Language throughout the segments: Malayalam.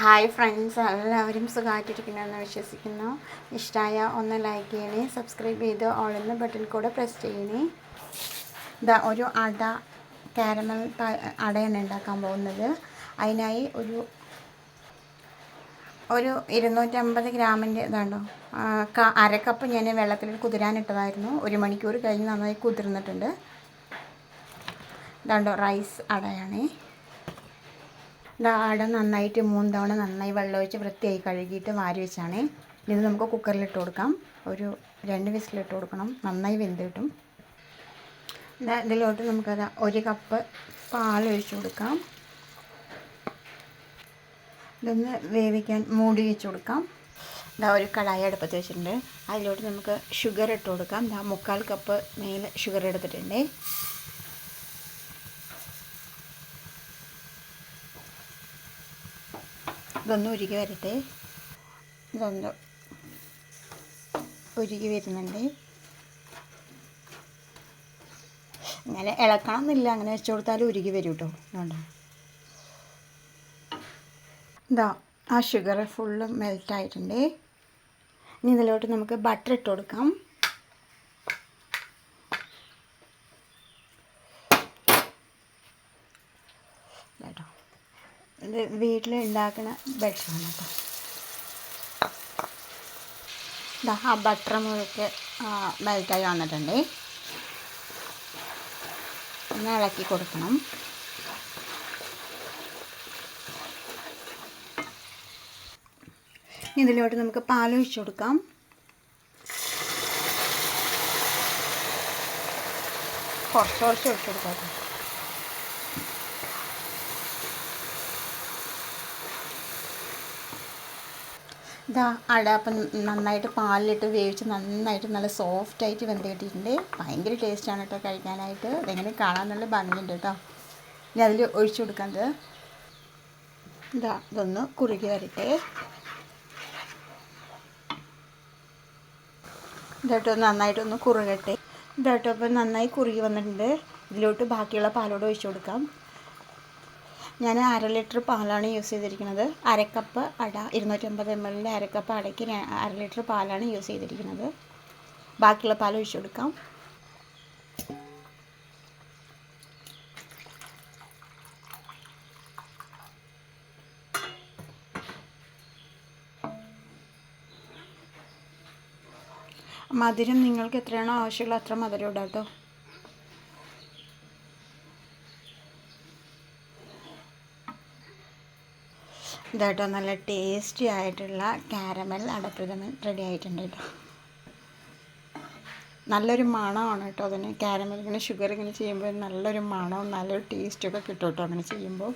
ഹായ് ഫ്രണ്ട്സ് എല്ലാവരും സുഖമായിട്ടിരിക്കണമെന്ന് വിശ്വസിക്കുന്നു. ഇഷ്ടമായ ഒന്ന് ലൈക്ക് ചെയ്യണേ. സബ്സ്ക്രൈബ് ചെയ്ത് ഓളുന്ന ബട്ടൺ കൂടെ പ്രസ് ചെയ്യണേ. ഇതാ ഒരു അട കാരമൽ അടയാണ് ഉണ്ടാക്കാൻ പോകുന്നത്. അതിനായി ഒരു ഒരു ഇരുന്നൂറ്റമ്പത് ഗ്രാമിന്റെ ഇതാണ്ടോ അരക്കപ്പ് അര കപ്പ് ഞാൻ വെള്ളത്തിൽ കുതിരാനിട്ടതായിരുന്നു ഒരു മണിക്കൂർ കഴിഞ്ഞ് നന്നായി കുതിർന്നിട്ടുണ്ട്. ഇതാണ്ടോ റൈസ് അടയാണേ. അട നന്നായിട്ട് മൂന്ന് തവണ നന്നായി വെള്ളമൊഴിച്ച് വൃത്തിയായി കഴുകിയിട്ട് വാരി വെച്ചാണ്. ഇത് നമുക്ക് കുക്കറിലിട്ട് കൊടുക്കാം. ഒരു രണ്ട് വിസിലിട്ട് കൊടുക്കണം. നന്നായി വെന്ത് കിട്ടും. ഇതാ ഇതിലോട്ട് നമുക്കത് ഒരു കപ്പ് പാൽ ഒഴിച്ച് കൊടുക്കാം. ഇതൊന്ന് വേവിക്കാൻ മൂടി വെച്ച് കൊടുക്കാം. ഇതാ ഒരു കടായി അടുപ്പത്ത് വെച്ചിട്ടുണ്ട്. അതിലോട്ട് നമുക്ക് ഷുഗർ ഇട്ട് കൊടുക്കാം. ഇതാ മുക്കാൽ കപ്പ് മേലെ ഷുഗർ എടുത്തിട്ടുണ്ട്. ഇതൊന്ന് ഉരുകി വരട്ടെ. ഇതൊന്ന് ഉരുകി വരുന്നുണ്ട്. അങ്ങനെ ഇളക്കണം എന്നില്ല അങ്ങനെ വെച്ച് കൊടുത്താലും ഉരുകി വരും കേട്ടോ അതുകൊണ്ട് ഇതാ ആ ഷുഗർ ഫുള്ള് മെൽറ്റായിട്ടുണ്ട് ഇനി ഇതിലോട്ട് നമുക്ക് ബട്ടർ ഇട്ട് കൊടുക്കാം കേട്ടോ ഇത് വീട്ടിൽ ഉണ്ടാക്കുന്ന ഭക്ഷണം കേട്ടോ. ഇതാ ആ ബട്ടർ മുഴുക്ക് മെൽറ്റായി വന്നിട്ടുണ്ട്. ഒന്ന് ഇളക്കി കൊടുക്കണം. ഇതിലോട്ട് നമുക്ക് പാൽ ഒഴിച്ചു കൊടുക്കാം. കുറച്ച് കുറച്ച് ഒഴിച്ചു കൊടുക്കാം ഇതാ അട അപ്പം നന്നായിട്ട് പാലിലിട്ട് വേവിച്ച് നന്നായിട്ട് നല്ല സോഫ്റ്റ് ആയിട്ട് വെന്ത് കിട്ടിയിട്ടുണ്ട് ഭയങ്കര ടേസ്റ്റാണ് കേട്ടോ കഴിക്കാനായിട്ട്. അതെങ്ങനെ കാണാൻ നല്ല ഭംഗിയുണ്ട് കേട്ടോ ഇനി അതിൽ ഒഴിച്ചു കൊടുക്കുന്നത് ഇതാ ഇതൊന്ന് കുറുകി വരട്ടെ. ഇതായിട്ട് നന്നായിട്ടൊന്ന് കുറുകട്ടെ. ഇതായിട്ട് അപ്പം നന്നായി കുറുകി വന്നിട്ടുണ്ട്. ഇതിലോട്ട് ബാക്കിയുള്ള പാലോട് ഒഴിച്ചു കൊടുക്കാം. ഞാൻ അര ലിറ്റർ പാലാണ് യൂസ് ചെയ്തിരിക്കുന്നത്. അരക്കപ്പ് അട ഇരുന്നൂറ്റമ്പത് എം എല്ലിന്റെ അരക്കപ്പ് അടയ്ക്ക് അര ലിറ്റർ പാലാണ് യൂസ് ചെയ്തിരിക്കുന്നത്. ബാക്കിയുള്ള പാൽ ഒഴിച്ചു കൊടുക്കാം. മധുരം നിങ്ങൾക്ക് എത്രയാണോ ആവശ്യമുള്ള അത്ര മധുരം ഇടാം കേട്ടോ. ഇതാട്ടോ നല്ല ടേസ്റ്റി ആയിട്ടുള്ള കാരമൽ അടപ്രഥമൻ റെഡി ആയിട്ടുണ്ട് കേട്ടോ നല്ലൊരു മണമാണ് കേട്ടോ അതിന്. കാരമൽ ഇങ്ങനെ ഷുഗർ ഇങ്ങനെ ചെയ്യുമ്പോൾ നല്ലൊരു മണവും നല്ലൊരു ടേസ്റ്റൊക്കെ കിട്ടും കേട്ടോ അങ്ങനെ ചെയ്യുമ്പോൾ.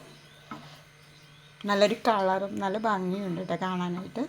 നല്ലൊരു കളറും നല്ല ഭംഗിയുണ്ട് കേട്ടോ കാണാനായിട്ട്.